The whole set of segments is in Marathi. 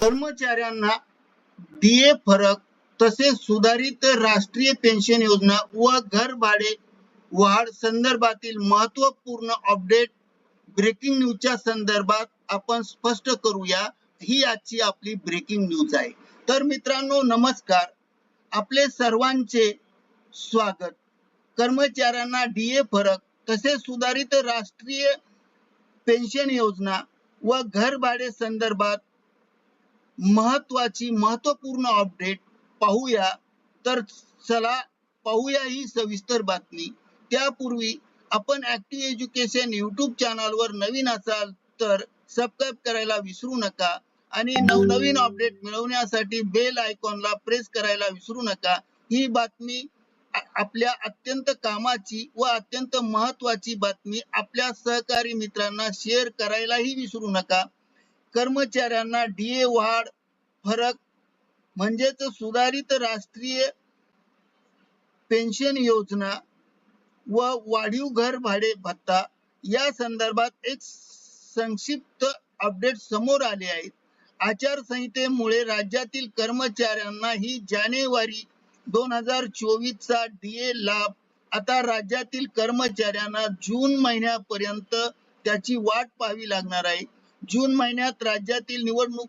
कर्मचाऱ्यांना डीए फरक तसेच सुधारित राष्ट्रीय पेन्शन योजना व घर भाडे वाढ संदर्भातील महत्त्वपूर्ण अपडेट ब्रेकिंग न्यूजच्या संदर्भात आपण स्पष्ट करूया. ही आजची आपली ब्रेकिंग न्यूज आहे. तर मित्रांनो नमस्कार. आपले सर्वांचे स्वागत. कर्मचाऱ्यांना डीए फरक तसेच सुधारित राष्ट्रीय पेन्शन योजना व घर भाडे संदर्भात महत्वाची महत्त्वपूर्ण अपडेट पाहूया. तर चला पाहूया ही सविस्तर बातमी. त्यापूर्वी आपण ऍक्टिव्ह एज्युकेशन युट्यूब चॅनलवर नवीन असाल तर सबस्क्राईब करायला विसरू नका आणि नवनवीन अपडेट मिळवण्यासाठी बेल आयकॉनला प्रेस करायला विसरू नका. ही बातमी आपल्या अत्यंत कामाची व अत्यंत महत्वाची बातमी आपल्या सहकारी मित्रांना शेअर करायलाही विसरू नका. कर्मचाऱ्यांना डीए वाढ फरक म्हणजेच सुधारित राष्ट्रीय पेन्शन योजना व वाढीव घर भाडे भत्ता या संदर्भात एक संक्षिप्त अपडेट समोर आले आहेत. आचारसंहितेमुळे राज्यातील कर्मचाऱ्यांना ही जानेवारी दोन हजार चोवीस चा डीए लाभ आता राज्यातील कर्मचाऱ्यांना जून महिन्यापर्यंत त्याची वाट पाहावी लागणार आहे. जून महिन्यात राज्यातील निवडणूक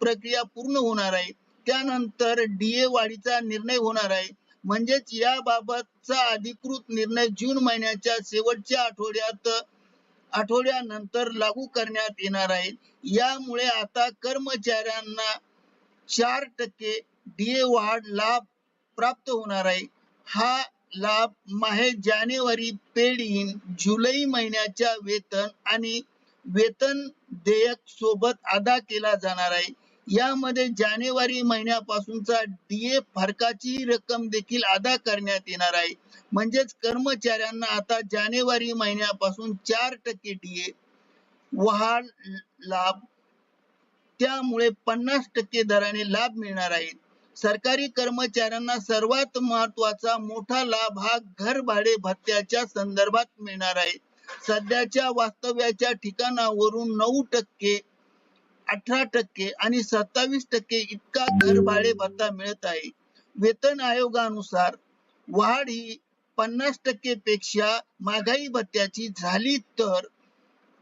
प्रक्रिया पूर्ण होणार आहे. त्यानंतर डीए वाढीचा निर्णय होणार आहे. म्हणजेच याबाबतचा अधिकृत निर्णय जून महिन्याच्या शेवटच्या आठवड्यात आठवड्यानंतर लागू करण्यात येणार आहे. यामुळे आता कर्मचाऱ्यांना चार टक्के डीए वाढ लाभ प्राप्त होणार आहे. हा लाभ माहे जानेवारी पेड इन जुलै महिन्याच्या वेतन आणि वेतन देयक सोबत अदा केला जाणार आहे. यामध्ये जानेवारी महिन्यापासूनचा डीए फरकाची रक्कम देखील अदा करण्यात येणार आहे. म्हणजेच कर्मचाऱ्यांना आता जानेवारी महिन्यापासून चार टक्के डीए वहाल लाभ त्यामुळे पन्नास टक्के दराने लाभ मिळणार आहे. सरकारी कर्मचाऱ्यांना सर्वात महत्त्वाचा मोठा लाभ हा घर भाडे भत्त्याच्या संदर्भात मिळणार आहे. सध्याच्या वास्तव्याच्या ठिकाणावरून नऊ टक्के अठरा टक्के आणि सत्तावीस टक्के इतका घर भाडे भत्ता मिळत आहे. वेतन आयोगानुसार वाढ ही पन्नास टक्के पेक्षा महागाई भत्त्याची झाली तर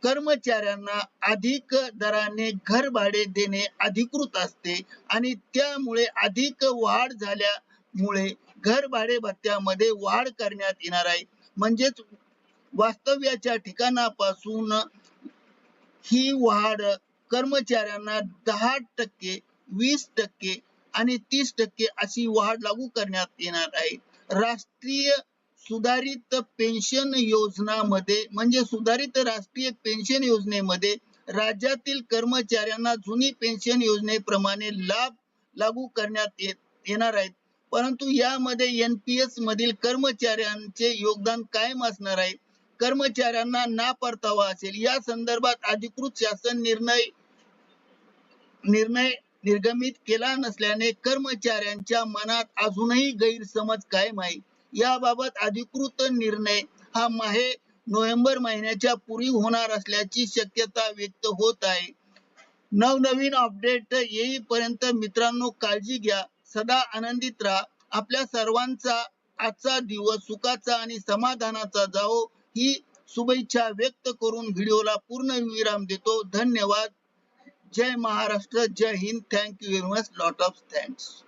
कर्मचाऱ्यांना अधिक दराने घर भाडे देणे अधिकृत असते आणि त्यामुळे अधिक वाढ झाल्यामुळे घर भाडे भत्त्यामध्ये वाढ करण्यात येणार आहे. म्हणजेच वास्तव्याच्या ठिकाणापासून ही वाढ कर्मचाऱ्यांना दहा टक्के वीस टक्के आणि तीस टक्के अशी वाढ लागू करण्यात येणार आहे. राष्ट्रीय सुधारित पेन्शन योजनामध्ये म्हणजे सुधारित राष्ट्रीय पेन्शन योजनेमध्ये राज्यातील कर्मचाऱ्यांना जुनी पेन्शन योजनेप्रमाणे लाभ लागू करण्यात येणार आहेत. परंतु यामध्ये एनपीएस मधील कर्मचाऱ्यांचे योगदान कायम असणार आहे. कर्मचाऱ्यांना ना परतावा असेल या संदर्भात अधिकृत शासन निर्णय निर्णय निर्गमित केला नसल्याने कर्मचाऱ्यांच्या मनात अजूनही गैरसमज कायम आहे. याबाबत अधिकृत निर्णय हा माहे नोव्हेंबर महिन्याच्या पूर्वी होणार असल्याची शक्यता व्यक्त होत आहे. नवनवीन अपडेट येईपर्यंत मित्रांनो काळजी घ्या. सदा आनंदित राहा. आपल्या सर्वांचा आजचा दिवस सुखाचा आणि समाधानाचा जावो. ही शुभेच्छा व्यक्त करून व्हिडिओला पूर्ण विराम देतो. धन्यवाद. जय महाराष्ट्र. जय Hind. Thank you very much lot of thanks